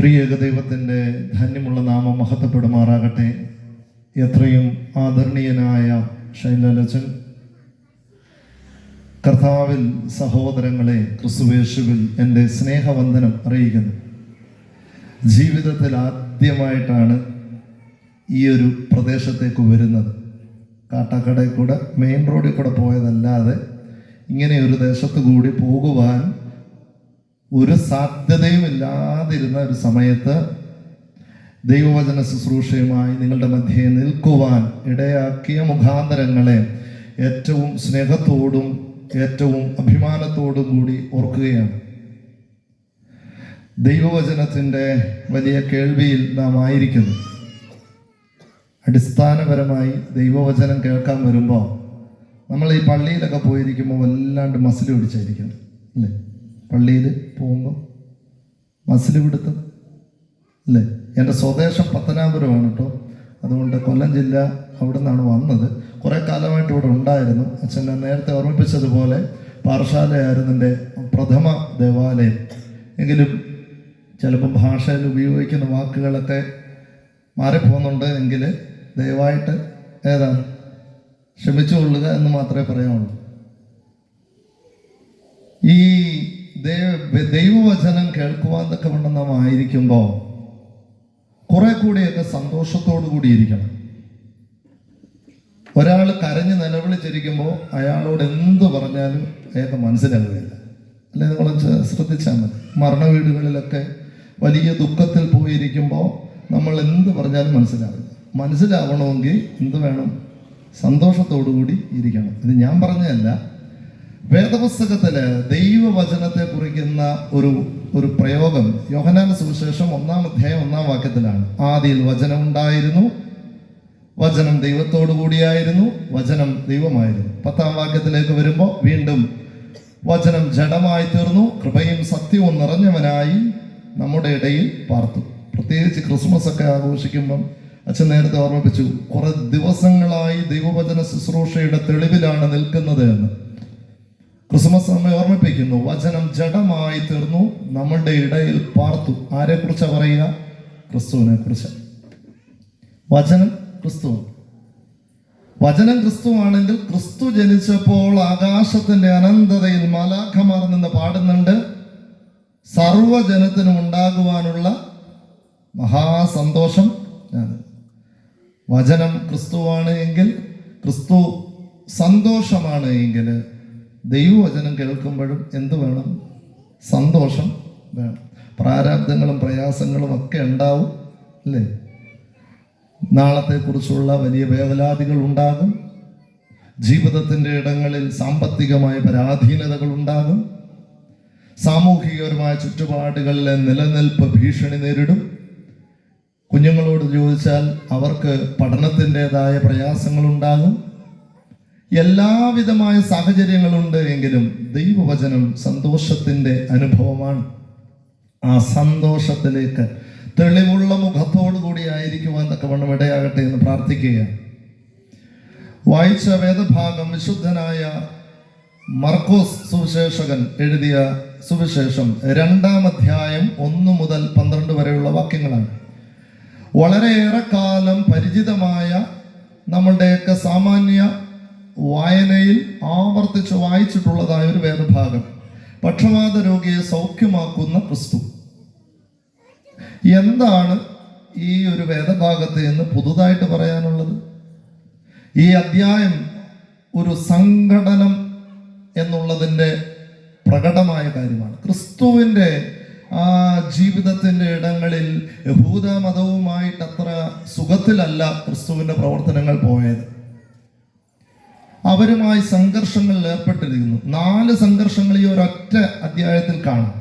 ത്രിയേക ദൈവത്തിന്റെ ധന്യമുള്ള നാമം മഹത്വപ്പെടുമാറാകട്ടെ. എത്രയും ആദരണീയനായ ശൈലലജൻ കർത്താവിൽ സഹോദരങ്ങളെ ക്രിസ്തുവേശുവിൽ എന്റെ സ്നേഹവന്ദനം അറിയിക്കുന്നു. ജീവിതത്തിൽ ആദ്യമായിട്ടാണ് ഈ ഒരു പ്രദേശത്തേക്ക് വരുന്നത്. കാട്ടാക്കടയിൽ കൂടെ മെയിൻ റോഡിൽ കൂടെ പോയതല്ലാതെ ഇങ്ങനെ ഒരു ദേശത്ത് കൂടി പോകുവാൻ ഒരു സാധ്യതയും ഇല്ലാതിരുന്ന ഒരു സമയത്ത് ദൈവവചന ശുശ്രൂഷയുമായി നിങ്ങളുടെ മധ്യേ നിൽക്കുവാൻ ഇടയാക്കിയ മുഖാന്തരങ്ങളെ ഏറ്റവും സ്നേഹത്തോടും ഏറ്റവും അഭിമാനത്തോടും കൂടി ഓർക്കുകയാണ്. ദൈവവചനത്തിന്റെ വലിയ കേൾവിയിൽ നാം ആയിരിക്കുന്നു. അടിസ്ഥാനപരമായി ദൈവവചനം കേൾക്കാൻ വരുമ്പോൾ നമ്മൾ ഈ പള്ളിയിലൊക്കെ പോയിരിക്കുമ്പോൾ വല്ലാണ്ട് മസിൽ പിടിച്ചായിരിക്കണം അല്ലേ? പള്ളിയിൽ പോകുമ്പോൾ മസിൽ പിടുത്തം അല്ലേ? എന്റെ സ്വദേശം പത്തനാപുരമാണ് കേട്ടോ. അതുകൊണ്ട് കൊല്ലം ജില്ല അവിടെ നിന്നാണ് വന്നത്. കുറേ കാലമായിട്ട് ഇവിടെ ഉണ്ടായിരുന്നു. അച്ഛൻ നേരത്തെ ഓർമ്മിപ്പിച്ചതുപോലെ പാറശാലയായിരുന്നു എന്റെ പ്രഥമ ദേവാലയം. എങ്കിലും ചിലപ്പോൾ ഭാഷയിൽ ഉപയോഗിക്കുന്ന വാക്കുകളൊക്കെ മാറിപ്പോകുന്നുണ്ട് എങ്കിൽ ദയവായിട്ട് ഏതാണ് ക്ഷമിച്ചുകൊള്ളുക എന്ന് മാത്രമേ പറയാനുള്ളൂ ഈ ദൈവവചനം കേൾക്കുവാൻ തക്കവണ്ണം നാം ആയിരിക്കുമ്പോൾ കുറെ കൂടിയൊക്കെ സന്തോഷത്തോടു കൂടി ഇരിക്കണം. ഒരാൾ കരഞ്ഞ് നിലവിളിച്ചിരിക്കുമ്പോൾ അയാളോട് എന്ത് പറഞ്ഞാലും അയാൾക്ക് മനസ്സിലാവുകയില്ല. അല്ലെ നിങ്ങൾ ശ്രദ്ധിച്ചാൽ മതി. മരണ വീടുകളിലൊക്കെ വലിയ ദുഃഖത്തിൽ പോയിരിക്കുമ്പോൾ നമ്മൾ എന്ത് പറഞ്ഞാലും മനസ്സിലാവില്ല. മനസ്സിലാവണമെങ്കിൽ എന്ത് വേണം? സന്തോഷത്തോടു കൂടി ഇരിക്കണം. ഇത് ഞാൻ പറഞ്ഞതല്ല. വേദപുസ്തകത്തിൽ ദൈവവചനത്തെ കുറിക്കുന്ന ഒരു ഒരു പ്രയോഗം യോഹനാന സുവിശേഷം ഒന്നാം അധ്യായം ഒന്നാം വാക്യത്തിലാണ്. ആദിയിൽ വചനം ഉണ്ടായിരുന്നു വചനം ദൈവത്തോടു കൂടിയായിരുന്നു വചനം ദൈവമായിരുന്നു. പത്താം വാക്യത്തിലേക്ക് വരുമ്പോൾ വീണ്ടും വചനം ജഡമായി തീർന്നു കൃപയും സത്യവും നിറഞ്ഞവനായി നമ്മുടെ ഇടയിൽ പാർത്തു. പ്രത്യേകിച്ച് ക്രിസ്മസ് ഒക്കെ ആഘോഷിക്കുമ്പം അച്ഛൻ നേരത്തെ ഓർമ്മിപ്പിച്ചു കുറെ ദിവസങ്ങളായി ദൈവവചന ശുശ്രൂഷയുടെ തെളിവിലാണ് നിൽക്കുന്നത് എന്ന്. ക്രിസ്മസ് നമ്മെ ഓർമ്മിപ്പിക്കുന്നു വചനം ജഡമായി തീർന്നു നമ്മളുടെ ഇടയിൽ പാർത്തു. ആരെ കുറിച്ചാ പറയുക? ക്രിസ്തുവിനെ കുറിച്ച് വചനം ക്രിസ്തു വചനം ക്രിസ്തുവാണെങ്കിൽ ക്രിസ്തു ജനിച്ചപ്പോൾ ആകാശത്തിന്റെ അനന്തതയിൽ മാലാഖമാർ നിന്ന് പാടുന്നുണ്ട്. സർവജനത്തിനും ഉണ്ടാകുവാനുള്ള മഹാസന്തോഷം ഞാൻ വചനം ക്രിസ്തുവാണ് എങ്കിൽ ക്രിസ്തു സന്തോഷമാണ് എങ്കിൽ ദൈവവചനം കേൾക്കുമ്പോഴും എന്ത് വേണം? സന്തോഷം വേണം. പ്രാരാബ്ദങ്ങളും പ്രയാസങ്ങളും ഒക്കെ ഉണ്ടാവും അല്ലേ? നാളത്തെക്കുറിച്ചുള്ള വലിയ വേവലാതികൾ ഉണ്ടാകും. ജീവിതത്തിന്റെ ഇടങ്ങളിൽ സാമ്പത്തികമായ പരാധീനതകൾ ഉണ്ടാകും. സാമൂഹികപരമായ ചുറ്റുപാടുകളിലെ നിലനിൽപ്പ് ഭീഷണി നേരിടും. കുഞ്ഞുങ്ങളോട് ചോദിച്ചാൽ അവർക്ക് പഠനത്തിന്റെതായ പ്രയാസങ്ങളുണ്ടാകും. എല്ലാവിധമായ സാഹചര്യങ്ങളുണ്ട് എങ്കിലും ദൈവവചനം സന്തോഷത്തിന്റെ അനുഭവമാണ്. ആ സന്തോഷത്തിലേക്ക് തെളിവുള്ള മുഖത്തോടു കൂടി ആയിരിക്കുവാൻ തക്കവണ്ണം ഇടയാകട്ടെ എന്ന് പ്രാർത്ഥിക്കുകയാണ്. വായിച്ച വേദഭാഗം വിശുദ്ധനായ മർക്കോസ് സുവിശേഷകൻ എഴുതിയ സുവിശേഷം രണ്ടാം അധ്യായം ഒന്ന് മുതൽ പന്ത്രണ്ട് വരെയുള്ള വാക്യങ്ങളാണ്. വളരെയേറെ കാലം പരിചിതമായ നമ്മളുടെയൊക്കെ സാമാന്യ വായനയിൽ ആവർത്തിച്ച് വായിച്ചിട്ടുള്ളതായ ഒരു വേദഭാഗം. പക്ഷവാത രോഗിയെ സൗഖ്യമാക്കുന്ന ക്രിസ്തു. എന്താണ് ഈ ഒരു വേദഭാഗത്ത് എന്ന് പുതുതായിട്ട് പറയാനുള്ളത്? ഈ അധ്യായം ഒരു സംഘടനം എന്നുള്ളതിന്റെ പ്രകടമായ കാര്യമാണ്. ക്രിസ്തുവിന്റെ ആ ജീവിതത്തിന്റെ ഇടങ്ങളിൽ യഹൂദ മതവുമായിട്ട് അത്ര സുഖത്തിലല്ല ക്രിസ്തുവിന്റെ പ്രവർത്തനങ്ങൾ പോയത്. അവരുമായി സംഘർഷങ്ങളിൽ ഏർപ്പെട്ടിരിക്കുന്നു. നാല് സംഘർഷങ്ങൾ ഈ ഒരൊറ്റ അധ്യായത്തിൽ കാണാം.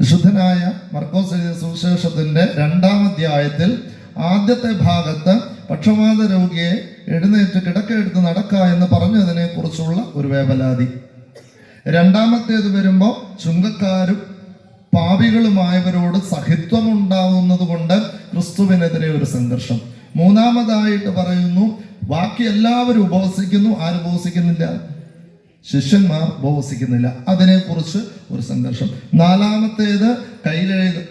വിശുദ്ധനായ മർക്കോസ് സുവിശേഷത്തിന്റെ രണ്ടാം അധ്യായത്തിൽ ആദ്യത്തെ ഭാഗത്ത് പക്ഷപാത രോഗിയെ എഴുന്നേറ്റ് കിടക്കെടുത്ത് നടക്ക എന്ന് പറഞ്ഞതിനെ കുറിച്ചുള്ള ഒരു വേവലാതി. രണ്ടാമത്തേത് വരുമ്പോൾ ചുങ്കക്കാരും പാപികളുമായവരോട് സഹിത്വമുണ്ടാവുന്നത് കൊണ്ട് ക്രിസ്തുവിനെതിരെ ഒരു സംഘർഷം. മൂന്നാമതായിട്ട് പറയുന്നു ബാക്കി എല്ലാവരും ഉപവസിക്കുന്നു. ആരും ഉപവസിക്കുന്നില്ല? ശിഷ്യന്മാർ ഉപവസിക്കുന്നില്ല. അതിനെക്കുറിച്ച് ഒരു സംഘർഷം. നാലാമത്തേത് കയ്യിലെ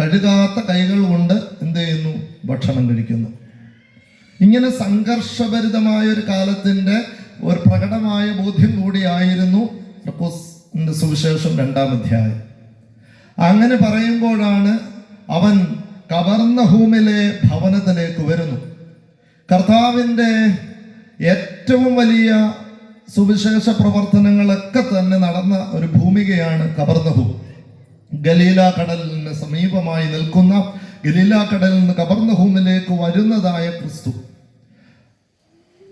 കഴുകാത്ത കൈകൾ കൊണ്ട് എന്ത് ചെയ്യുന്നു? ഭക്ഷണം കഴിക്കുന്നു. ഇങ്ങനെ സംഘർഷഭരിതമായ ഒരു കാലത്തിന്റെ ഒരു പ്രകടമായ ബോധ്യം കൂടിയായിരുന്നു മർക്കോസിന്റെ സുവിശേഷം രണ്ടാം അധ്യായം. അങ്ങനെ പറയുമ്പോഴാണ് അവൻ കവർന്ന ഹൂമിലെ ഭവനത്തിലേക്ക് വരുന്നു. കർത്താവിന്റെ ഏറ്റവും വലിയ സുവിശേഷ പ്രവർത്തനങ്ങളൊക്കെ തന്നെ നടന്ന ഒരു ഭൂമികയാണ് കബർന്നഹു. ഗലീല കടലിന് സമീപമായി നിൽക്കുന്ന ഗലീല കടലിൽ നിന്ന് കബർന്നഹൂമിലേക്ക് വരുന്നതായ ക്രിസ്തു.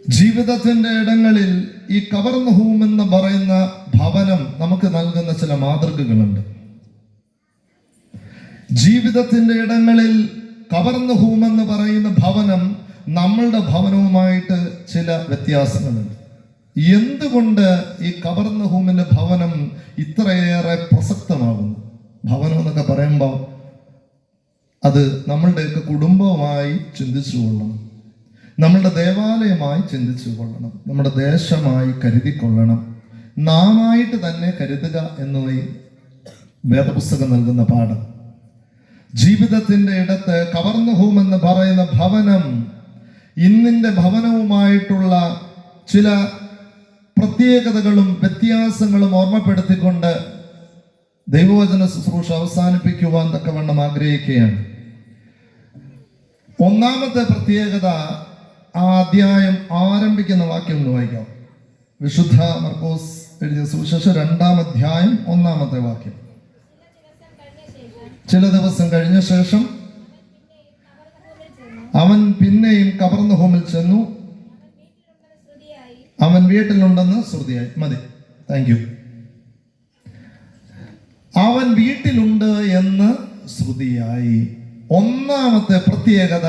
ജീവിതത്തിന്റെ ഇടങ്ങളിൽ ഈ കവർന്നഹൂം എന്ന് പറയുന്ന ഭവനം നമുക്ക് നൽകുന്ന ചില മാതൃകകളുണ്ട്. ജീവിതത്തിന്റെ ഇടങ്ങളിൽ കവർന്നഹൂം പറയുന്ന ഭവനം നമ്മളുടെ ഭവനവുമായിട്ട് ചില വ്യത്യാസങ്ങളുണ്ട്. എന്തുകൊണ്ട് ഈ കവർന്നഹൂമിന്റെ ഭവനം ഇത്രയേറെ പ്രസക്തമാകുന്നു? ഭവനം എന്നൊക്കെ പറയുമ്പോൾ അത് നമ്മളുടെയൊക്കെ കുടുംബവുമായി ചിന്തിച്ചു കൊള്ളണം. നമ്മളുടെ ദേവാലയമായി ചിന്തിച്ചു കൊള്ളണം. നമ്മുടെ ദേശമായി കരുതിക്കൊള്ളണം. നാമായിട്ട് തന്നെ കരുതുക എന്നത് ഈ വേദപുസ്തകം നൽകുന്ന പാഠം. ജീവിതത്തിന്റെ ഇടത്ത് കവർന്നുഹൂം എന്ന് പറയുന്ന ഭവനം ഇന്നിന്റെ ഭവനവുമായിട്ടുള്ള ചില പ്രത്യേകതകളും വ്യത്യാസങ്ങളും ഓർമ്മപ്പെടുത്തിക്കൊണ്ട് ദൈവവചന ശുശ്രൂഷ അവസാനിപ്പിക്കുവാൻ തക്കവണ്ണം ആഗ്രഹിക്കുകയാണ്. ഒന്നാമത്തെ പ്രത്യേകത ആ അധ്യായം ആരംഭിക്കുന്ന വാക്യം ഒന്ന് വായിക്കാം. വിശുദ്ധ മർക്കോസ് എഴുതിയ സുവിശേഷം രണ്ടാം അധ്യായം ഒന്നാമത്തെ വാക്യം. ചില ദിവസം കഴിഞ്ഞ ശേഷം അവൻ പിന്നെയും കവർന്ന ഹോമിൽ ചെന്നു. അവൻ വീട്ടിലുണ്ടെന്ന് ശ്രുതിയായി. മതി. താങ്ക് യു അവൻ വീട്ടിലുണ്ട് എന്ന് ശ്രുതിയായി. ഒന്നാമത്തെ പ്രത്യേകത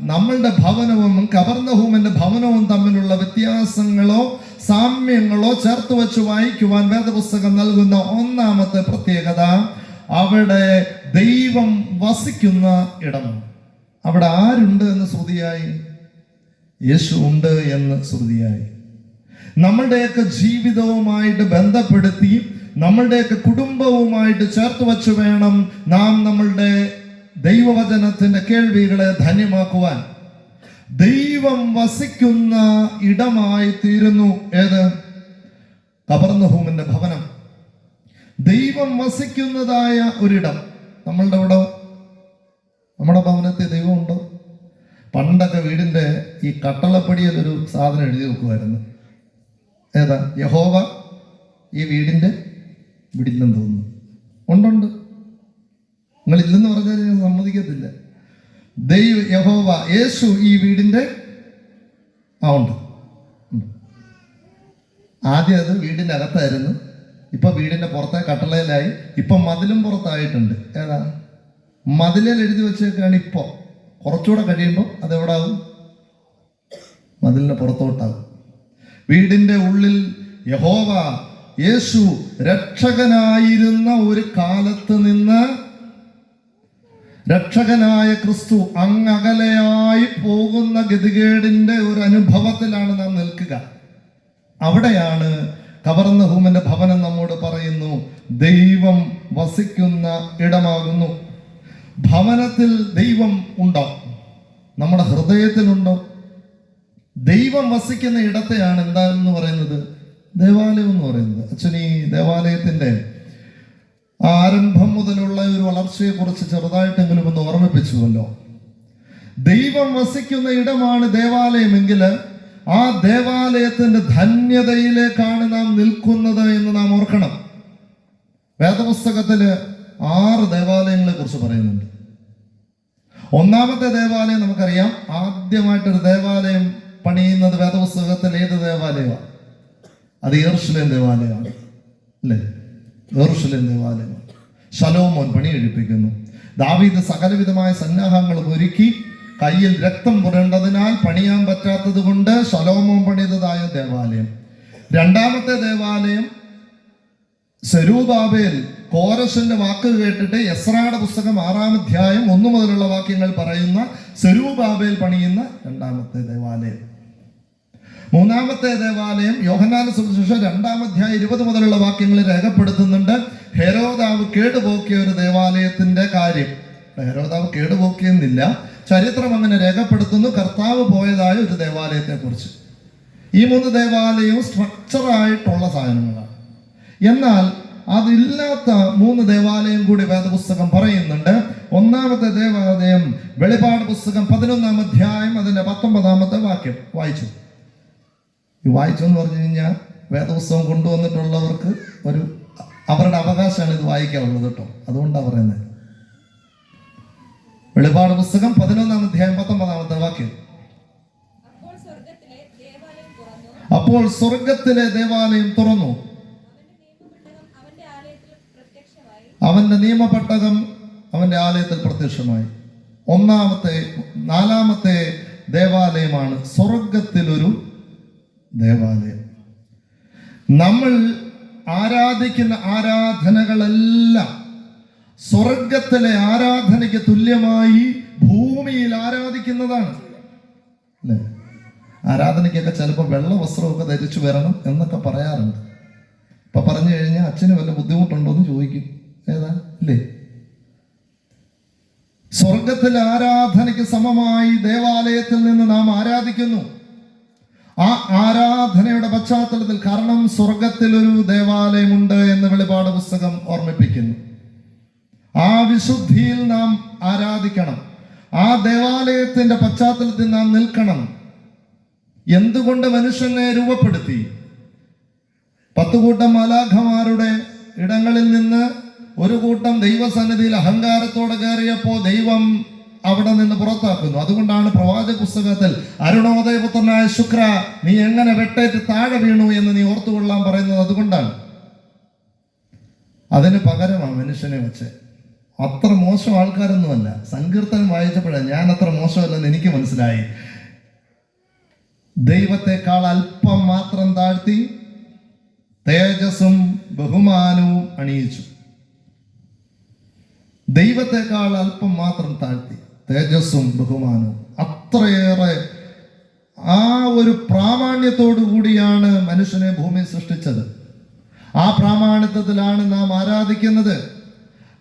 നമ്മളുടെ ഭവനവും കവർന്നഹൂമിന്റെ ഭവനവും തമ്മിലുള്ള വ്യത്യാസങ്ങളോ സാമ്യങ്ങളോ ചേർത്ത് വെച്ച് വായിക്കുവാൻ വേദപുസ്തകം നൽകുന്ന ഒന്നാമത്തെ പ്രത്യേകത അവിടെ ദൈവം വസിക്കുന്ന ഇടമാണ് അവിടെ ആരുണ്ട് എന്ന് ശ്രുതിയായി? യേശു ഉണ്ട് എന്ന് ശ്രുതിയായി. നമ്മളുടെയൊക്കെ ജീവിതവുമായിട്ട് ബന്ധപ്പെടുത്തി നമ്മളുടെയൊക്കെ കുടുംബവുമായിട്ട് ചേർത്ത് വെച്ച് വേണം നാം നമ്മളുടെ ദൈവവചനത്തിന്റെ കേൾവികളെ ധന്യമാക്കുവാൻ. ദൈവം വസിക്കുന്ന ഇടമായി തീരുന്നു. ഏത്? കബർന്നഹൂമിന്റെ ഭവനം. ദൈവം വസിക്കുന്നതായ ഒരിടം. നമ്മളുടെ ഇവിടെ നമ്മുടെ ഭവനത്തിൽ ദൈവമുണ്ടോ? പണ്ടൊക്കെ വീടിന്റെ ഈ കട്ടളപ്പടി എന്നൊരു സാധനം എഴുതി വെക്കുമായിരുന്നു. ഏതാ? യഹോവ ഈ വീടിന്റെ വിടില്ലെന്ന് തോന്നുന്നു. ഉണ്ടുണ്ട്. നിങ്ങൾ ഇല്ലെന്ന് പറഞ്ഞാൽ ഞാൻ സമ്മതിക്കത്തില്ല. ദൈവ യഹോവ യേശു ഈ വീടിന്റെ ആ ഉണ്ട്. ആദ്യം അത് വീടിന്റെ അകത്തായിരുന്നു. ഇപ്പം വീടിന്റെ പുറത്തെ കട്ടളയിലായി. ഇപ്പം മതിലും പുറത്തായിട്ടുണ്ട്. ഏതാ? മതിലിൽ എഴുതി വെച്ചേക്കാണ് ഇപ്പോ. കുറച്ചുകൂടെ കഴിയുമ്പോൾ അതെവിടാകും മതിലിന് പുറത്തോട്ടാകും. വീടിന്റെ ഉള്ളിൽ യഹോവ യേശു രക്ഷകനായിരുന്ന ഒരു കാലത്ത് നിന്ന് രക്ഷകനായ ക്രിസ്തു അങ്ങകലെയായി പോകുന്ന ഗതികേടിന്റെ ഒരു അനുഭവത്തിലാണ് നാം നിൽക്കുക. അവിടെയാണ് കവർന്ന ഹൂമന്റെ ഭവനം നമ്മോട് പറയുന്നു ദൈവം വസിക്കുന്ന ഇടമാകുന്നു. ഭവനത്തിൽ ദൈവം ഉണ്ടോ? നമ്മുടെ ഹൃദയത്തിലുണ്ടോ? ദൈവം വസിക്കുന്ന ഇടത്തെയാണ് എന്താണെന്ന് പറയുന്നത്? ദേവാലയം എന്ന് പറയുന്നത്. അച്ഛൻ ഈ ദേവാലയത്തിന്റെ ആരംഭം മുതലുള്ള ഒരു വളർച്ചയെ കുറിച്ച് ചെറുതായിട്ടെങ്കിലും ഒന്ന് ഓർമ്മിപ്പിച്ചുവല്ലോ. ദൈവം വസിക്കുന്ന ഇടമാണ് ദേവാലയമെങ്കിൽ ആ ദേവാലയത്തിന്റെ ധന്യതയിലേക്കാണ് നാം നിൽക്കുന്നത് എന്ന് നാം ഓർക്കണം. വേദപുസ്തകത്തിൽ ആറ് ദേവാലയങ്ങളെ കുറിച്ച് പറയുന്നുണ്ട്. ഒന്നാമത്തെ ദേവാലയം നമുക്കറിയാം. ആദ്യമായിട്ടൊരു ദേവാലയം പണിയുന്നത് വേദപുസ്തകത്തിൽ ഏത് ദേവാലയമാണ്? അത് ഏർഷലേം ദേവാലയമാണ്. അല്ലേ? ഏർഷലേം ദേവാലയം ശലോമോൻ പണി കഴിപ്പിക്കുന്നു. ദാവീദ് സകലവിധമായ സന്നാഹങ്ങളും ഒരുക്കി കയ്യിൽ രക്തം പുരണ്ടതിനാൽ പണിയാൻ പറ്റാത്തത് കൊണ്ട് ശലോമോൻ പണിതതായ ദേവാലയം. രണ്ടാമത്തെ ദേവാലയം സെരൂബാബേൽ കോരസിന്റെ വാക്ക് കേട്ടിട്ട് എസ്രായുടെ പുസ്തകം ആറാം അധ്യായം ഒന്നു മുതലുള്ള വാക്യങ്ങൾ പറയുന്ന സെരൂബാബേൽ പണിയുന്ന രണ്ടാമത്തെ ദേവാലയം. മൂന്നാമത്തെ ദേവാലയം യോഹനാന സുവിശേഷം രണ്ടാം അധ്യായം ഇരുപത് മുതലുള്ള വാക്യങ്ങൾ രേഖപ്പെടുത്തുന്നുണ്ട്. ഹെരോദാവ് കേടുപോക്കിയ ഒരു ദേവാലയത്തിന്റെ കാര്യം. ഹെരോദാവ് കേടുപോക്കിയെന്നില്ല. ചരിത്രം അങ്ങനെ രേഖപ്പെടുത്തുന്നു. കർത്താവ് പോയതായ ഒരു ദേവാലയത്തെ കുറിച്ച് ഈ മൂന്ന് ദേവാലയവും സ്ട്രക്ചറായിട്ടുള്ള സാധനങ്ങളാണ്. എന്നാൽ അതില്ലാത്ത മൂന്ന് ദേവാലയം കൂടി വേദപുസ്തകം പറയുന്നുണ്ട്. ഒന്നാമത്തെ ദേവാലയം വെളിപാട് പുസ്തകം പതിനൊന്നാം അധ്യായം അതിന്റെ പത്തൊമ്പതാമത്തെ വാക്യം. വായിച്ചു. ഈ വായിച്ചു എന്ന് പറഞ്ഞു കഴിഞ്ഞാൽ വേദപുസ്തകം കൊണ്ടുവന്നിട്ടുള്ളവർക്ക് ഒരു അവരുടെ അവകാശമാണ് ഇത് വായിക്കാനുള്ളത് കേട്ടോ. അതുകൊണ്ടാണ് പറയുന്നത്. വെളിപാട് പുസ്തകം പതിനൊന്നാം അധ്യായം പത്തൊമ്പതാമത്തെ വാക്യം. അപ്പോൾ സ്വർഗത്തിലെ ദേവാലയം തുറന്നു. പ്രത്യക്ഷമായി അവന്റെ അവന്റെ ആലയത്തിൽ പ്രത്യക്ഷമായി. ഒന്നാമത്തെ നാലാമത്തെ ദേവാലയമാണ് സ്വർഗത്തിലൊരു ദേവാലയം. നമ്മൾ ആരാധിക്കുന്ന ആരാധനകളെല്ലാം സ്വർഗത്തിലെ ആരാധനയ്ക്ക് തുല്യമായി ഭൂമിയിൽ ആരാധിക്കുന്നതാണ്. അല്ലേ? ആരാധനയ്ക്കൊക്കെ ചിലപ്പോൾ വെള്ള വസ്ത്രമൊക്കെ ധരിച്ചു വരണം എന്നൊക്കെ പറയാറുണ്ട്. ഇപ്പൊ പറഞ്ഞു കഴിഞ്ഞാൽ അച്ഛന് വല്ല ബുദ്ധിമുട്ടുണ്ടോ എന്ന് ചോദിക്കും. ഏതാ? ഇല്ലേ? സ്വർഗത്തിൽ ആരാധനയ്ക്ക് സമമായി ദേവാലയത്തിൽ നിന്ന് നാം ആരാധിക്കുന്നു. ആ ആരാധനയുടെ പശ്ചാത്തലത്തിൽ കാരണം സ്വർഗത്തിൽ ഒരു ദേവാലയമുണ്ട് എന്ന് വെളിപാട് പുസ്തകം ഓർമ്മിപ്പിക്കുന്നു. ആ വിശുദ്ധിയിൽ നാം ആരാധിക്കണം. ആ ദേവാലയത്തിന്റെ പശ്ചാത്തലത്തിൽ നാം നിൽക്കണം. എന്തുകൊണ്ട് മനുഷ്യനെ രൂപപ്പെടുത്തി? പത്തുകൂട്ടം മലാഖമാരുടെ ഇടങ്ങളിൽ നിന്ന് ഒരു കൂട്ടം ദൈവസന്നിധിയിൽ അഹങ്കാരത്തോടെ കയറിയപ്പോ ദൈവം അവിടെ നിന്ന് പുറത്താക്കുന്നു. അതുകൊണ്ടാണ് പ്രവാചക പുസ്തകത്തിൽ അരുണോദയപുത്രനായ ശുക്ര നീ എങ്ങനെ വെട്ടേറ്റ് താഴെ വീണു എന്ന് നീ ഓർത്തുകൊള്ളാൻ പറയുന്നത് അതുകൊണ്ടാണ്. അതിന് പകരമാണ് മനുഷ്യനെ വെച്ച്. അത്ര മോശം ആൾക്കാരൊന്നുമല്ല. സങ്കീർത്തനം വായിച്ചപ്പോഴാണ് ഞാൻ അത്ര മോശമല്ലെന്ന് എനിക്ക് മനസ്സിലായി. ദൈവത്തെക്കാൾ അല്പം മാത്രം താഴ്ത്തി തേജസ്സും ബഹുമാനവും അണിയിച്ചു. ദൈവത്തെക്കാൾ അല്പം മാത്രം താഴ്ത്തി. തേജസ്സും ബഹുമാനവും. അത്രയേറെ ആ ഒരു പ്രാമാണ്യത്തോടു കൂടിയാണ് മനുഷ്യനെ ഭൂമി സൃഷ്ടിച്ചത്. ആ പ്രാമാണിത്വത്തിലാണ് നാം ആരാധിക്കുന്നത്.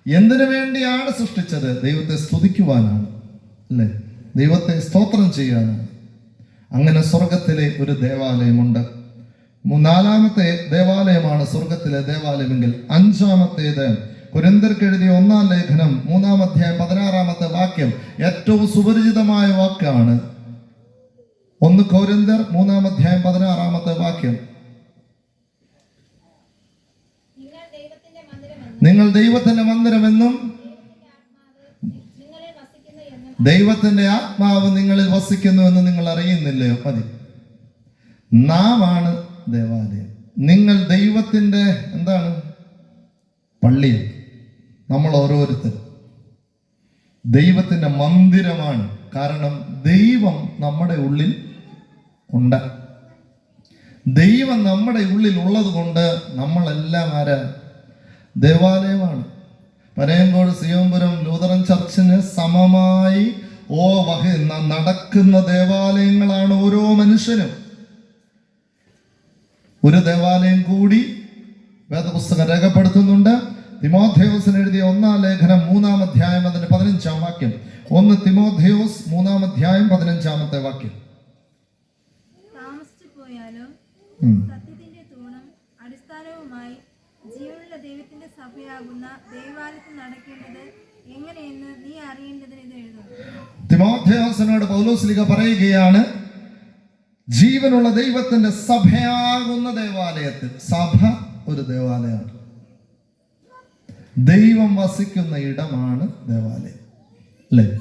എന്തിനു വേണ്ടിയാണ് സൃഷ്ടിച്ചത്? ദൈവത്തെ സ്തുതിക്കുവാനാണ് അല്ലേ? ദൈവത്തെ സ്തോത്രം ചെയ്യാനാണ്. അങ്ങനെ സ്വർഗത്തിലെ ഒരു ദേവാലയമുണ്ട്. നാലാമത്തെ ദേവാലയമാണ് സ്വർഗത്തിലെ ദേവാലയമെങ്കിൽ അഞ്ചാമത്തേത് കുരന്തർക്ക് എഴുതിയ ഒന്നാം ലേഖനം മൂന്നാം അധ്യായം പതിനാറാമത്തെ വാക്യം ഏറ്റവും സുപരിചിതമായ വാക്കാണ്. ഒന്ന് കൗരന്തർ മൂന്നാം അധ്യായം പതിനാറാമത്തെ വാക്യം. നിങ്ങൾ ദൈവത്തിന്റെ മന്ദിരമെന്നും ദൈവത്തിന്റെ ആത്മാവ് നിങ്ങളിൽ വസിക്കുന്നു എന്ന് നിങ്ങൾ അറിയുന്നില്ലയോ? മതി. നാം ആണ് ദേവാലയം. നിങ്ങൾ ദൈവത്തിന്റെ എന്താണ്? പള്ളിയിൽ നമ്മൾ ഓരോരുത്തർ. ദൈവത്തിന്റെ മന്ദിരമാണ്. കാരണം ദൈവം നമ്മുടെ ഉള്ളിൽ ഉണ്ട്. ദൈവം നമ്മുടെ ഉള്ളിൽ ഉള്ളത് കൊണ്ട് നമ്മളെല്ലാം ആരാ? ദേവാലയമാണ്. പനയങ്കോട് സിയോംപുരം ലൂതറൻ ചർച്ചിന് സമമായി ഓ ന- നടക്കുന്ന ദേവാലയങ്ങളാണ് ഓരോ മനുഷ്യനും ഒരു ദേവാലയം കൂടി വേദപുസ്തകം രേഖപ്പെടുത്തുന്നുണ്ട്. തിമോഥയോസിന് എഴുതിയ ഒന്നാം ലേഖനം മൂന്നാം അധ്യായം അതിന്റെ പതിനഞ്ചാം വാക്യം. ഒന്ന് തിമോഥയോസ് മൂന്നാം അധ്യായം പതിനഞ്ചാമത്തെ വാക്യം. തിമോഥയോസിനോട് പൗലോസ്ലിക പറയുകയാണ് ജീവനുള്ള ദൈവത്തിന്റെ സഭയാകുന്ന ദേവാലയത്തിൽ സഭ ഒരു ദേവാലയമാണ്. ദൈവം വസിക്കുന്ന ഇടമാണ് ദേവാലയം അല്ലേ?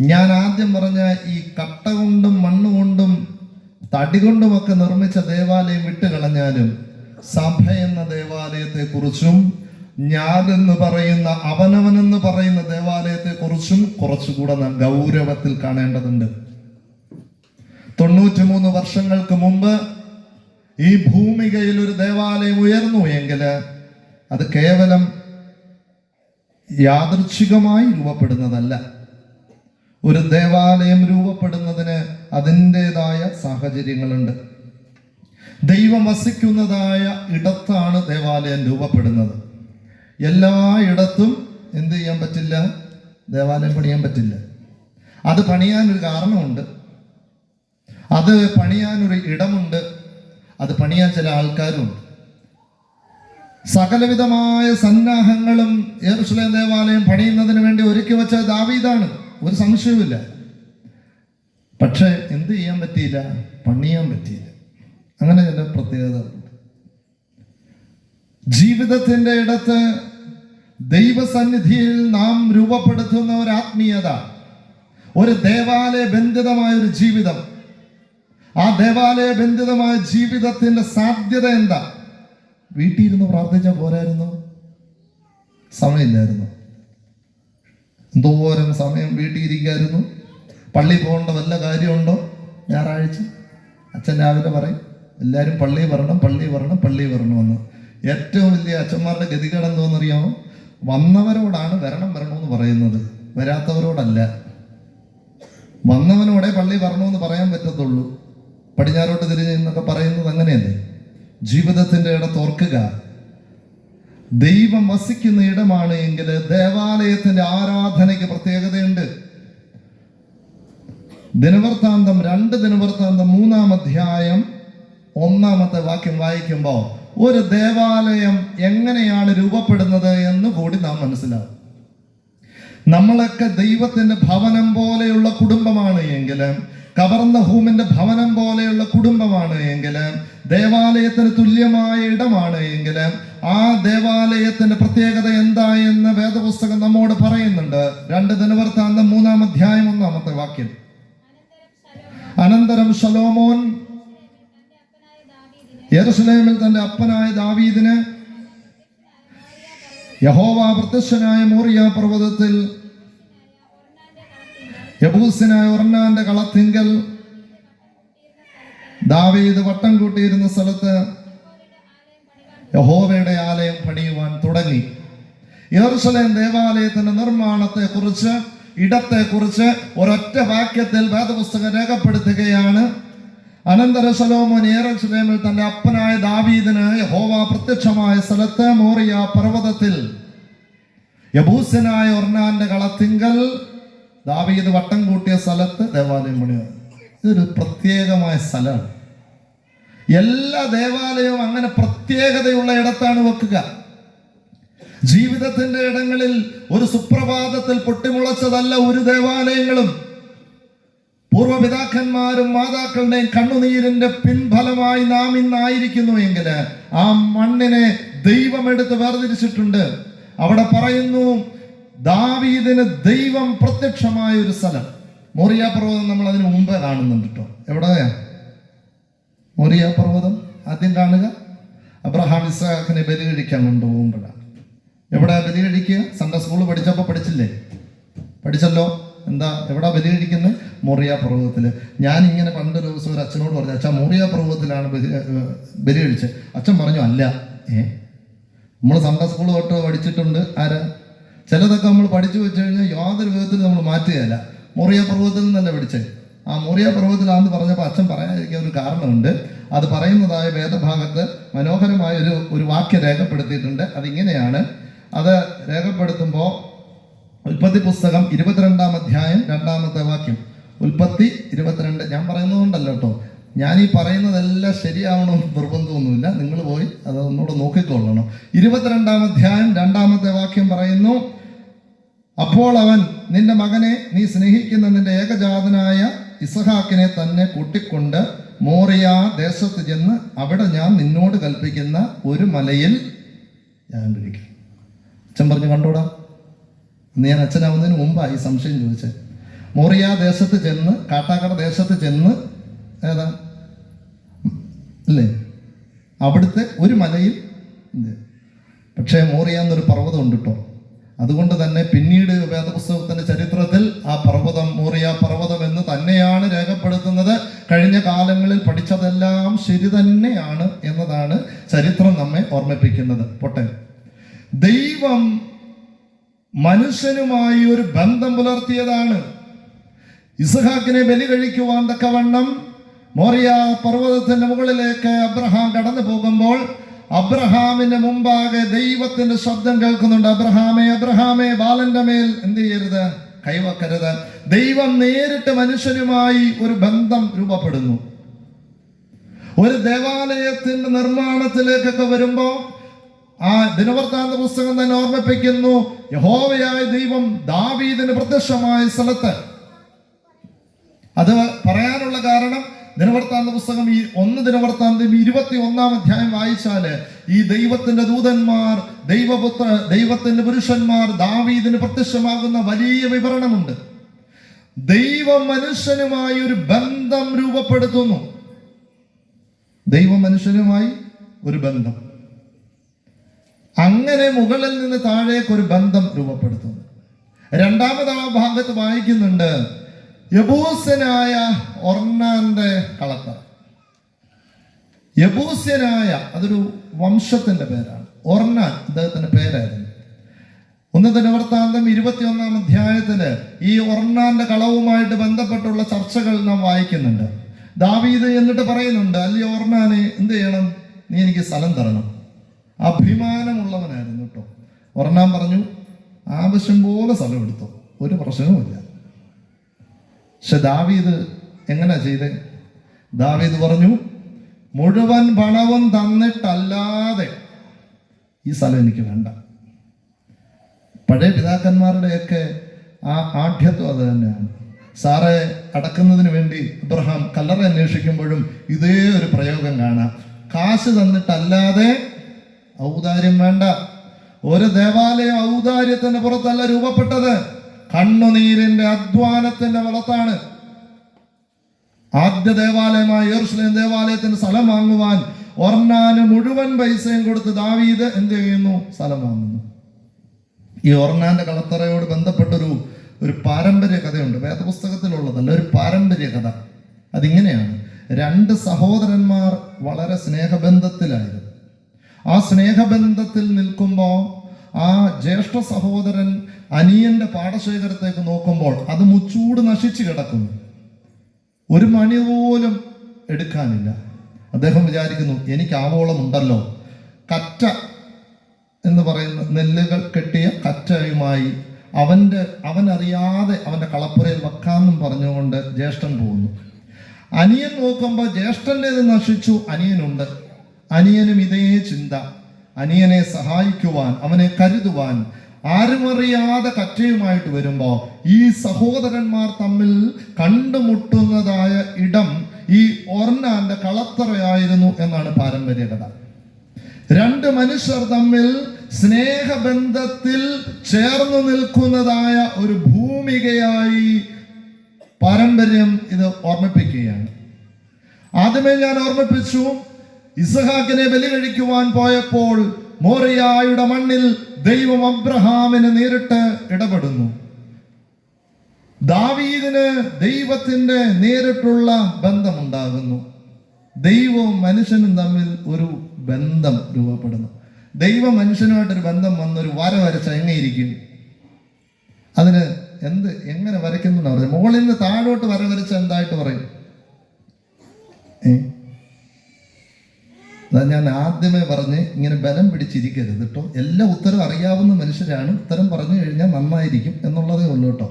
ഞാൻ ആദ്യം പറഞ്ഞ ഈ കട്ട കൊണ്ടും മണ്ണ് കൊണ്ടും തടി കൊണ്ടുമൊക്കെ നിർമ്മിച്ച ദേവാലയം വിട്ടുകളഞ്ഞാലും സഭ എന്ന ദേവാലയത്തെ കുറിച്ചും എന്ന് പറയുന്ന അവനവനെന്ന് പറയുന്ന ദേവാലയത്തെ കുറിച്ചും കുറച്ചുകൂടെ നാം ഗൗരവത്തിൽ കാണേണ്ടതുണ്ട്. തൊണ്ണൂറ്റിമൂന്ന് വർഷങ്ങൾക്ക് മുമ്പ് ഈ ഭൂമികയിൽ ഒരു ദേവാലയം ഉയർന്നു എങ്കിൽ അത് കേവലം യാദൃച്ഛികമായി രൂപപ്പെടുന്നതല്ല. ഒരു ദേവാലയം രൂപപ്പെടുന്നതിന് അതിന്റെതായ സാഹചര്യങ്ങളുണ്ട്. ദൈവം വസിക്കുന്നതായ ഇടത്താണ് ദേവാലയം രൂപപ്പെടുന്നത്. എല്ലാ ഇടത്തും എന്ത് ചെയ്യാൻ പറ്റില്ല? ദേവാലയം പണിയാൻ പറ്റില്ല. അത് പണിയാൻ ഒരു കാരണമുണ്ട്. അത് പണിയാനൊരു ഇടമുണ്ട്. അത് പണിയാൻ ചില ആൾക്കാരുണ്ട്. സകലവിധമായ സന്നാഹങ്ങളും യെറുസലേം ദേവാലയം പണിയുന്നതിന് വേണ്ടി ഒരുക്കി വെച്ച ദാവീദാണ്. ഒരു സംശയവുമില്ല. പക്ഷേ എന്ത് ചെയ്യാൻ പറ്റിയില്ല? പണിയാൻ പറ്റിയില്ല. അങ്ങനെ ചില പ്രത്യേകത ജീവിതത്തിന്റെ ഇടത്ത് ദൈവസന്നിധിയിൽ നാം രൂപപ്പെടുത്തുന്ന ഒരു ആത്മീയത ഒരു ദേവാലയ ബന്ധിതമായ ഒരു ജീവിതം. ആ ദേവാലയ ബന്ധിതമായ ജീവിതത്തിന്റെ സാധ്യത എന്താ? വീട്ടിൽ ഇരുന്ന് പ്രാർത്ഥിച്ചാൽ പോരായിരുന്നു? സമയമില്ലായിരുന്നു. എന്തോരം സമയം വീട്ടിൽ ഇരിക്കായിരുന്നു പള്ളി പോകേണ്ട വല്ല കാര്യമുണ്ടോ? ഞായറാഴ്ച. അച്ഛൻ രാവിലെ പറയും എല്ലാവരും പള്ളി വരണം പള്ളി വരണം പള്ളി വരണമെന്ന്. ഏറ്റവും വലിയ അച്ഛന്മാരുടെ ഗതികേട് എന്തോന്നറിയാമോ? വന്നവരോടാണ് വരണം വരണമെന്ന് പറയുന്നത്. വരാത്തവരോടല്ല. വന്നവനോടെ പള്ളി വരണമെന്ന് പറയാൻ പറ്റത്തുള്ളൂ. പടിഞ്ഞാറോട്ട് തിരിഞ്ഞെന്നൊക്കെ പറയുന്നത് അങ്ങനെയല്ലേ? ജീവിതത്തിന്റെ ഇടത്ത് ഓർക്കുക ദൈവം വസിക്കുന്ന ഇടമാണ് എങ്കിൽ ദേവാലയത്തിന്റെ ആരാധനയ്ക്ക് പ്രത്യേകതയുണ്ട്. ദിനവൃത്താന്തം രണ്ട് ദിനവൃത്താന്തം മൂന്നാം അധ്യായം ഒന്നാമത്തെ വാക്യം വായിക്കുമ്പോൾ ഒരു ദേവാലയം എങ്ങനെയാണ് രൂപപ്പെടുന്നത് എന്ന് കൂടി നാം മനസ്സിലാവും. നമ്മളൊക്കെ ദൈവത്തിന്റെ ഭവനം പോലെയുള്ള കുടുംബമാണ് എങ്കിൽ കവർന്ന ഹൂമിന്റെ ഭവനം പോലെയുള്ള കുടുംബമാണ് എങ്കിൽ ദേവാലയത്തിന് തുല്യമായ ഇടമാണ് എങ്കിൽ ആ ദേവാലയത്തിന്റെ പ്രത്യേകത എന്താ എന്ന് വേദപുസ്തകം നമ്മോട് പറയുന്നുണ്ട്. രണ്ട് ദിനവൃത്താന്തം മൂന്നാം അധ്യായം ഒന്നാമത്തെ വാക്യം. അനന്തരം ഷലോമോൻ യെറുസലേമിൽ തന്റെ അപ്പനായ ദാവീദിന് യഹോവ പ്രത്യക്ഷനായ മോറിയ പർവതത്തിൽ യബൂസിനായ ഒർണാന്റെ കളത്തിങ്കൽ ദാവീദ് വട്ടം കൂട്ടിയിരുന്ന സ്ഥലത്ത് യഹോവയുടെ ആലയം പണിയുവാൻ തുടങ്ങി. യെറുസലേം ദേവാലയത്തിന്റെ നിർമ്മാണത്തെ കുറിച്ച് ഇടത്തെ കുറിച്ച് ഒരൊറ്റ വാക്യത്തിൽ വേദപുസ്തകം രേഖപ്പെടുത്തുകയാണ്. അനന്തര സലോമോൻ ഏറസ്ലേമിൽ തന്റെ അപ്പനായ ദാവീദിന് യഹോവ പ്രത്യക്ഷമായ സ്ഥലത്ത് മോറിയ പർവതത്തിൽ യബൂസനായ ഒർണാന്റെ കളത്തിങ്കൽ ദാവീദ് വട്ടം കൂട്ടിയ സ്ഥലത്ത് ദേവാലയം പണിയാണ് ഇതൊരു പ്രത്യേകമായ സ്ഥലമാണ്. എല്ലാ ദേവാലയവും അങ്ങനെ പ്രത്യേകതയുള്ള ഇടത്താണ് വെക്കുക. ജീവിതത്തിന്റെ ഇടങ്ങളിൽ ഒരു സുപ്രഭാതത്തിൽ പൊട്ടിമുളച്ചതല്ല ഒരു ദേവാലയങ്ങളും. പൂർവപിതാക്കന്മാരും മാതാക്കളുടെയും കണ്ണുനീരിന്റെ പിൻഫലമായി നാം ഇന്നായിരിക്കുന്നു എങ്കിൽ ആ മണ്ണിനെ ദൈവം എടുത്ത് വേർതിരിച്ചിട്ടുണ്ട്. അവിടെ പറയുന്നു ദാവീദിന് ദൈവം പ്രത്യക്ഷമായ ഒരു സ്ഥലം. മോറിയ പർവതം നമ്മൾ അതിന് മുമ്പേ കാണുന്നുണ്ട് കേട്ടോ. എവിടെയാ മോറിയ പർവതം? ആദ്യം കാണുക. അബ്രഹാം ഇസ്ഹാഖിനെ ബലി കഴിക്കാൻ കൊണ്ടുപോകുമ്പോഴാണ് എവിടെ ബലി കഴിക്കുക സൺഡേ സ്കൂൾ പഠിച്ചപ്പോൾ പഠിച്ചില്ലേ? പഠിച്ചല്ലോ? എന്താ? എവിടെ ബലി കഴിക്കുന്നത് മൊറിയ പർവതത്തിൽ ഞാൻ ഇങ്ങനെ പണ്ടൊരു ദിവസം ഒരു അച്ഛനോട് പറഞ്ഞു അച്ഛാ മൊറിയ പർവതത്തിലാണ് ബലി ബലി കഴിച്ചത് അച്ഛൻ പറഞ്ഞു അല്ല ഏ നമ്മൾ സൺഡേ സ്കൂൾ തൊട്ട് പഠിച്ചിട്ടുണ്ട്. ആരാ? ചിലതൊക്കെ നമ്മൾ പഠിച്ചു വെച്ച് കഴിഞ്ഞാൽ യാതൊരു വിധത്തിലും നമ്മൾ മാറ്റുകയല്ല. മൊറിയ പർവതത്തിൽ നിന്നല്ല പിടിച്ചേ? ആ മൊറിയ പർവതത്തിലാണെന്ന് പറഞ്ഞപ്പോൾ അച്ഛൻ പറയാതിരിക്കാൻ ഒരു കാരണമുണ്ട്. അത് പറയുന്നതായ വേദഭാഗത്ത് മനോഹരമായ ഒരു ഒരു വാക്യം രേഖപ്പെടുത്തിയിട്ടുണ്ട്. അതിങ്ങനെയാണ്. അത് രേഖപ്പെടുത്തുമ്പോൾ ഉൽപ്പത്തി പുസ്തകം ഇരുപത്തിരണ്ടാം അധ്യായം രണ്ടാമത്തെ വാക്യം. ഉൽപ്പത്തി ഇരുപത്തിരണ്ട്. ഞാൻ പറയുന്നതുകൊണ്ടല്ല കേട്ടോ ഞാൻ ഈ പറയുന്നതെല്ലാം ശരിയാവണം നിർബന്ധമൊന്നുമില്ല. നിങ്ങൾ പോയി അത് ഒന്നുകൂടെ നോക്കിക്കൊള്ളണം. ഇരുപത്തിരണ്ടാം അധ്യായം രണ്ടാമത്തെ വാക്യം പറയുന്നു. അപ്പോൾ അവൻ നിന്റെ മകനെ നീ സ്നേഹിക്കുന്ന നിന്റെ ഏകജാതനായ ഇസഹാക്കിനെ തന്നെ കൂട്ടിക്കൊണ്ട് മോറിയ ദേശത്ത് ചെന്ന് അവിടെ ഞാൻ നിന്നോട് കൽപ്പിക്കുന്ന ഒരു മലയിൽ ഞാൻ കഴിക്കും അച്ഛൻ പറഞ്ഞു കണ്ടോടാ അന്ന് ഞാൻ അച്ഛനാവുന്നതിന് മുമ്പായി സംശയം ചോദിച്ചത് മോറിയ ദേശത്ത് ചെന്ന് കാട്ടാക്കട ദേശത്ത് ചെന്ന് ഏതാ അല്ലേ? അവിടുത്തെ ഒരു മലയിൽ. പക്ഷേ മോറിയ എന്നൊരു പർവതം ഉണ്ട് കേട്ടോ അതുകൊണ്ട് തന്നെ പിന്നീട് വേദപുസ്തകത്തിന്റെ ചരിത്രത്തിൽ ആ പർവതം മോറിയ പർവതം എന്ന് തന്നെയാണ് രേഖപ്പെടുത്തുന്നത്. കഴിഞ്ഞ കാലങ്ങളിൽ പഠിച്ചതെല്ലാം ശരി തന്നെയാണ് എന്നതാണ് ചരിത്രം നമ്മെ ഓർമ്മിപ്പിക്കുന്നത്. പൊട്ടൻ ദൈവം മനുഷ്യനുമായി ഒരു ബന്ധം പുലർത്തിയതാണ്. ഇസഹാക്കിനെ ബലി കഴിക്കുവാൻ തക്കവണ്ണം മോറിയ പർവതത്തിന്റെ മുകളിലേക്ക് അബ്രഹാം കടന്നു പോകുമ്പോൾ അബ്രഹാമിന്റെ മുമ്പാകെ ദൈവത്തിന്റെ ശബ്ദം കേൾക്കുന്നുണ്ട്. അബ്രഹാമേ അബ്രഹാമേ ബാലന്റെ മേൽ എന്ത് ചെയ്യരുത്? കൈവക്കരുത്. ദൈവം നേരിട്ട് മനുഷ്യനുമായി ഒരു ബന്ധം രൂപപ്പെടുന്നു. ഒരു ദേവാലയത്തിന്റെ നിർമ്മാണത്തിലേക്കൊക്കെ വരുമ്പോ ആ ദിനവൃത്താന്ത പുസ്തകം തന്നെ ഓർമ്മിപ്പിക്കുന്നു. യഹോവയായ ദൈവം ദാവീദിന് പ്രത്യക്ഷമായ സ്ഥലത്ത്. അത് പറയാനുള്ള കാരണം ദിനവൃത്താന്ത പുസ്തകം ഈ ഒന്ന് ദിനവൃത്താന്തം ഇരുപത്തി ഒന്നാം അധ്യായം വായിച്ചാൽ ഈ ദൈവത്തിന്റെ ദൂതന്മാർ ദൈവപുത്ര ദൈവത്തിന്റെ പുരുഷന്മാർ ദാവീദിന് പ്രത്യക്ഷമാകുന്ന വലിയ വിവരണമുണ്ട്. ദൈവം മനുഷ്യനുമായി ഒരു ബന്ധം രൂപപ്പെടുത്തുന്നു. ദൈവം മനുഷ്യനുമായി ഒരു ബന്ധം. അങ്ങനെ മുകളിൽ നിന്ന് താഴേക്ക് ഒരു ബന്ധം രൂപപ്പെടുത്തുന്നു. രണ്ടാമത് ആ ഭാഗത്ത് വായിക്കുന്നുണ്ട് യബൂസ്യനായ ഒർണാന്റെ കളത്ത യബൂസ്യനായ അതൊരു വംശത്തിന്റെ പേരാണ്. ഒർണാൻ അദ്ദേഹത്തിന്റെ പേരായിരുന്നു. ഒന്ന് ദിനവൃത്താന്തം ഇരുപത്തിയൊന്നാം അധ്യായത്തിൽ ഈ ഒർണാന്റെ കളവുമായിട്ട് ബന്ധപ്പെട്ടുള്ള ചർച്ചകൾ നാം വായിക്കുന്നുണ്ട്. ദാവീദ് എന്നിട്ട് പറയുന്നുണ്ട് അല്ലയോ ഒർണാനെ എന്ത് ചെയ്യണം? നീ എനിക്ക് സ്ഥലം തരണം. അഭിമാനമുള്ളവനായിരുന്നു കേട്ടോ ഒർണാൻ പറഞ്ഞു ആവശ്യം പോലെ സ്ഥലം എടുത്തു. ഒരു പ്രശ്നവുമില്ല. പക്ഷെ ദാവീദ് എങ്ങനെ ചെയ്ത്? ദാവീദ് പറഞ്ഞു മുഴുവൻ പണവും തന്നിട്ടല്ലാതെ ഈ സ്ഥലം എനിക്ക് വേണ്ട. പഴയ പിതാക്കന്മാരുടെയൊക്കെ ആ ആഢ്യത്വം അത് തന്നെയാണ്. സാറെ അടക്കുന്നതിന് വേണ്ടി അബ്രഹാം കല്ലറ അന്വേഷിക്കുമ്പോഴും ഇതേ ഒരു പ്രയോഗം കാണാം. കാശ് തന്നിട്ടല്ലാതെ ഔദാര്യം വേണ്ട. ഒരു ദേവാലയം ഔദാര്യത്തിന് പുറത്തല്ല രൂപപ്പെട്ടത്. കണ്ണുനീരിന്റെ അധ്വാനത്തിന്റെ വളത്താണ് ആദ്യ ദേവാലയമായ യെറുസലേം ദേവാലയത്തിന് സ്ഥലം വാങ്ങുവാൻ ഒർണാന് മുഴുവൻ പൈസയും കൊടുത്ത് ദാവീദ് എന്ത് ചെയ്യുന്നു? സ്ഥലം വാങ്ങുന്നു. ഈ ഒർണാന്റെ കളത്തറയോട് ബന്ധപ്പെട്ടൊരു ഒരു പാരമ്പര്യ കഥയുണ്ട്. വേദപുസ്തകത്തിലുള്ളതല്ല ഒരു പാരമ്പര്യ കഥ. അതിങ്ങനെയാണ്. രണ്ട് സഹോദരന്മാർ വളരെ സ്നേഹബന്ധത്തിലായിരുന്നു. ആ സ്നേഹബന്ധത്തിൽ നിൽക്കുമ്പോൾ ആ ജ്യേഷ്ഠ സഹോദരൻ അനിയന്റെ പാടശേഖരത്തേക്ക് നോക്കുമ്പോൾ അത് മുച്ചൂട് നശിച്ചു കിടക്കുന്നു. ഒരു മണി പോലും എടുക്കാനില്ല. അദ്ദേഹം വിചാരിക്കുന്നു എനിക്ക് ആവോളം ഉണ്ടല്ലോ. കറ്റ എന്ന് പറയുന്ന നെല്ലുകൾ കെട്ടിയ കറ്റയുമായി അവന്റെ അവനറിയാതെ അവന്റെ കളപ്പുരയിൽ വെക്കാമെന്നും പറഞ്ഞുകൊണ്ട് ജ്യേഷ്ഠൻ പോകുന്നു. അനിയൻ നോക്കുമ്പോൾ ജ്യേഷ്ഠന്റെ നശിച്ചു അനിയനുണ്ട്. അനിയനും ഇതേ ചിന്ത. അനിയനെ സഹായിക്കുവാൻ അവനെ കരുതുവാൻ ആരുമറിയാതെ കറ്റയുമായിട്ട് വരുമ്പോൾ ഈ സഹോദരന്മാർ തമ്മിൽ കണ്ടുമുട്ടുന്നതായ ഇടം ഈ ഒർണാന്റെ കളത്തറയായിരുന്നു എന്നാണ് പാരമ്പര്യ കഥ രണ്ട് മനുഷ്യർ തമ്മിൽ സ്നേഹബന്ധത്തിൽ ചേർന്നു നിൽക്കുന്നതായ ഒരു ഭൂമികയായി പാരമ്പര്യം ഇത് ഓർമ്മിപ്പിക്കുകയാണ്. ആദ്യമേ ഞാൻ ഓർമ്മിപ്പിച്ചു ഇസഹാക്കിനെ ബലി കഴിക്കുവാൻ പോയപ്പോൾ മോറിയായുടെ മണ്ണിൽ ദൈവം അബ്രഹാമിന് നേരിട്ട് ഇടപെടുന്നു. ദാവീദിന് ദൈവത്തിന്റെ നേരിട്ടുള്ള ബന്ധമുണ്ടാകുന്നു. ദൈവവും മനുഷ്യനും തമ്മിൽ ഒരു ബന്ധം രൂപപ്പെടുന്നു. ദൈവം മനുഷ്യനുമായിട്ടൊരു ബന്ധം വന്നൊരു വര വരച്ച എങ്ങനെയിരിക്കും? അതിന് എന്ത് എങ്ങനെ വരയ്ക്കുന്നു പറയും മുകളിൽ നിന്ന് താഴോട്ട് വര വരച്ച എന്തായിട്ട് പറയും? ഏ? ഞാൻ ആദ്യമേ പറഞ്ഞ് ഇങ്ങനെ ബലം പിടിച്ചിരിക്കരുത് കേട്ടോ എല്ലാ ഉത്തരം അറിയാവുന്ന മനുഷ്യരാണ്. ഉത്തരം പറഞ്ഞു കഴിഞ്ഞാൽ നന്നായിരിക്കും എന്നുള്ളതേ ഉള്ളൂ കേട്ടോ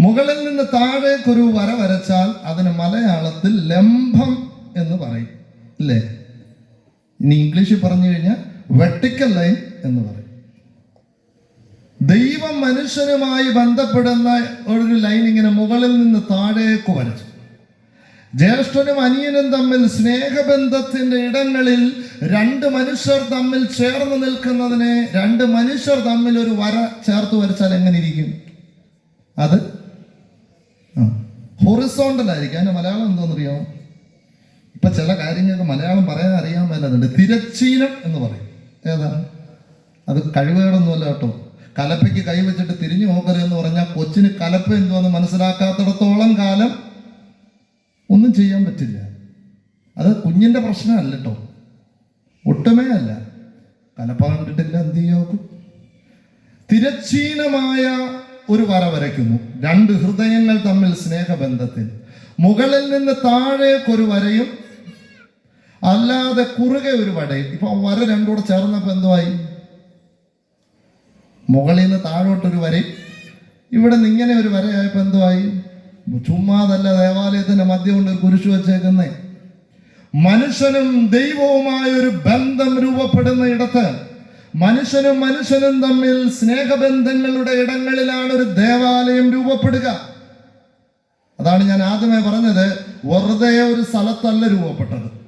മുകളിൽ നിന്ന് താഴേക്കൊരു വര വരച്ചാൽ അതിന് മലയാളത്തിൽ ലംബം എന്ന് പറയും. അല്ലേ ഇനി ഇംഗ്ലീഷിൽ പറഞ്ഞു കഴിഞ്ഞാൽ വെട്ടിക്കൽ ലൈൻ എന്ന് പറയും. ദൈവം മനുഷ്യനുമായി ബന്ധപ്പെടുന്ന ഒരു ലൈൻ ഇങ്ങനെ മുകളിൽ നിന്ന് താഴേക്ക് വരച്ചു. ജ്യേഷ്ഠനും അനിയനും തമ്മിൽ സ്നേഹബന്ധത്തിന്റെ ഇടങ്ങളിൽ രണ്ട് മനുഷ്യർ തമ്മിൽ ചേർന്ന് നിൽക്കുന്നതിനെ രണ്ട് മനുഷ്യർ തമ്മിൽ ഒരു വര ചേർത്ത് വരച്ചാൽ എങ്ങനെ ഇരിക്കും? അത്? ഹൊറിസോണ്ടൽ ആയിരിക്കും. അതിന്റെ മലയാളം എന്തോന്നറിയാമോ ഇപ്പൊ ചില കാര്യങ്ങൾക്ക് മലയാളം പറയാൻ അറിയാൻ മേലുണ്ട് തിരച്ചീനം എന്ന് പറയും. ഏതാണ് അത് കഴിവുകളൊന്നുമല്ല കേട്ടോ. കലപ്പയ്ക്ക് കൈവച്ചിട്ട് തിരിഞ്ഞു നോക്കരുതെന്ന് പറഞ്ഞാൽ കൊച്ചിന് കലപ്പ എന്തുവെന്ന് മനസ്സിലാക്കാത്തിടത്തോളം കാലം ഒന്നും ചെയ്യാൻ പറ്റില്ല. അത് കുഞ്ഞിന്റെ പ്രശ്നമല്ല കേട്ടോ ഒട്ടുമേ അല്ല. കലപ്പ കണ്ടിട്ടില്ല എന്ത് ചെയ്യാക്കും തിരച്ചീനമായ ഒരു വര വരയ്ക്കുന്നു. രണ്ട് ഹൃദയങ്ങൾ തമ്മിൽ സ്നേഹബന്ധത്തിൽ. മുകളിൽ നിന്ന് താഴേക്കൊരു വരയും അല്ലാതെ കുറുകെ ഒരു വടയും ഇപ്പൊ വര രണ്ടുകൂടെ ചേർന്നപ്പോ എന്തുമായി മുകളിൽ നിന്ന് താഴോട്ടൊരു വരയും ഇവിടെ നിന്ന് ഇങ്ങനെ ഒരു വരയായപ്പോ എന്തുവായി ചുമ്മാതല്ല ദേവാലയത്തിന്റെ മധ്യം കൊണ്ട് കുരിശു വെച്ചേക്കുന്നേ. മനുഷ്യനും ദൈവവുമായ ഒരു ബന്ധം രൂപപ്പെടുന്ന ഇടത്ത് മനുഷ്യനും മനുഷ്യനും തമ്മിൽ സ്നേഹബന്ധങ്ങളുടെ ഇടങ്ങളിലാണ് ഒരു ദേവാലയം രൂപപ്പെടുക. അതാണ് ഞാൻ ആദ്യമേ പറഞ്ഞത്. വെറുതെ ഒരു സ്ഥലത്തല്ല രൂപപ്പെട്ടത്.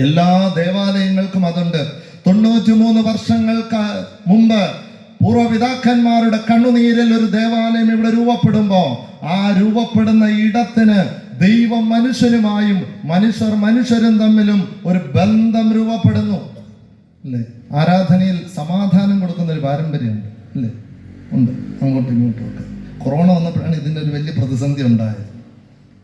എല്ലാ ദേവാലയങ്ങൾക്കും അതുണ്ട്. തൊണ്ണൂറ്റി മൂന്ന് വർഷങ്ങൾക്ക് മുമ്പ് പൂർവപിതാക്കന്മാരുടെ കണ്ണുനീരിൽ ഒരു ദേവാലയം ഇവിടെ രൂപപ്പെടുമ്പോൾ ആ രൂപപ്പെടുന്ന ഇടത്തിന് ദൈവം മനുഷ്യനുമായും മനുഷ്യർ മനുഷ്യരും തമ്മിലും ഒരു ബന്ധം രൂപപ്പെടുന്നു. അല്ലേ ആരാധനയിൽ സമാധാനം കൊടുക്കുന്ന ഒരു പാരമ്പര്യമുണ്ട്. അല്ലേ ഉണ്ട്. അങ്ങോട്ടും ഇങ്ങോട്ടും ഒക്കെ. കൊറോണ വന്നപ്പോഴാണ് ഇതിന്റെ ഒരു വലിയ പ്രതിസന്ധി ഉണ്ടായത്.